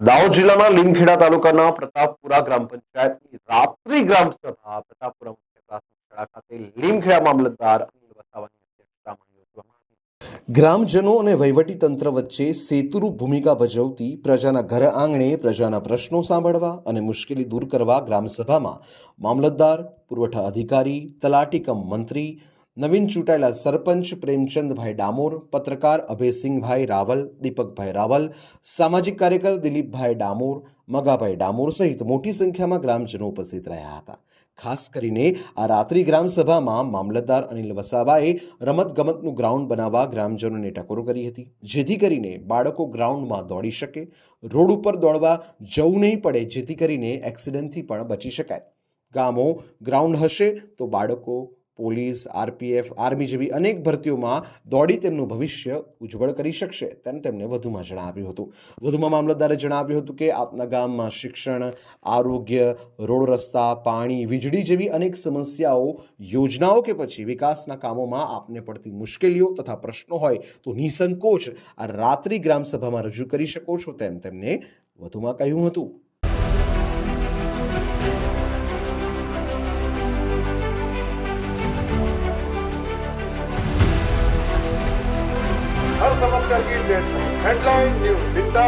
દાહોદ જિલ્લાના લીમખેડા તાલુકાના પ્રતાપપુરા ગ્રામ પંચાયતની રાત્રિ ગ્રામ સભા પ્રતાપપુરા ખાતે લીમખેડા મામલતદાર અનિલ વસાવાની ગ્રામજનો અને વહીવટી તંત્ર વચ્ચે સેતુરૂપ ભૂમિકા ભજવતી પ્રજાના ઘર આંગણે પ્રજાના પ્રશ્નો સાંભળવા અને મુશ્કેલી દૂર કરવા ગ્રામસભામાં મામલતદાર, પુરવઠા અધિકારી તલાટી કમ મંત્રી નવીન ચૂંટાયેલા સરપંચ પ્રેમચંદભાઈ ડામોર, પત્રકાર અભયસિંહભાઈ રાવલ, દીપકભાઈ રાવલ, સામાજિક કાર્યકર દિલીપભાઈ ડામોર, મગાભાઈ ડામોર સહિત મોટી સંખ્યામાં ગ્રામજનો ઉપસ્થિત રહ્યા હતા. ખાસ કરીને આ રાત્રિ ગ્રામસભામાં મામલતદાર અનિલ વસાવાએ રમતગમતનું ગ્રાઉન્ડ બનાવવા ગ્રામજનોને ટકોરો કરી હતી. જેથી કરીને બાળકો ગ્રાઉન્ડમાં દોડી શકે, રોડ ઉપર દોડવા જવું નહીં પડે, જેથી કરીને એક્સિડન્ટથી પણ બચી શકાય. ગામો ગ્રાઉન્ડ હશે તો બાળકો પોલીસ, આરપીએફ, આર્મી જેવી અનેક ભરતીઓમાં દોડી તેમનું ભવિષ્ય ઉજ્જવળ કરી શકશે તેમ તેમને વધુમાં જણાવ્યું હતું. વધુમાં મામલતદારે જણાવ્યું હતું કે આપના ગામમાં શિક્ષણ, આરોગ્ય, રોડ રસ્તા, પાણી, વીજળી જેવી અનેક સમસ્યાઓ, યોજનાઓ કે પછી વિકાસના કામોમાં આપને પડતી મુશ્કેલીઓ તથા પ્રશ્નો હોય તો નિસંકોચ આ રાત્રિ ગ્રામ સભામાં રજૂ કરી શકો છો તેમ તેમને વધુમાં કહ્યું હતું. आजच्या हेडलाईन न्यूज बिंदा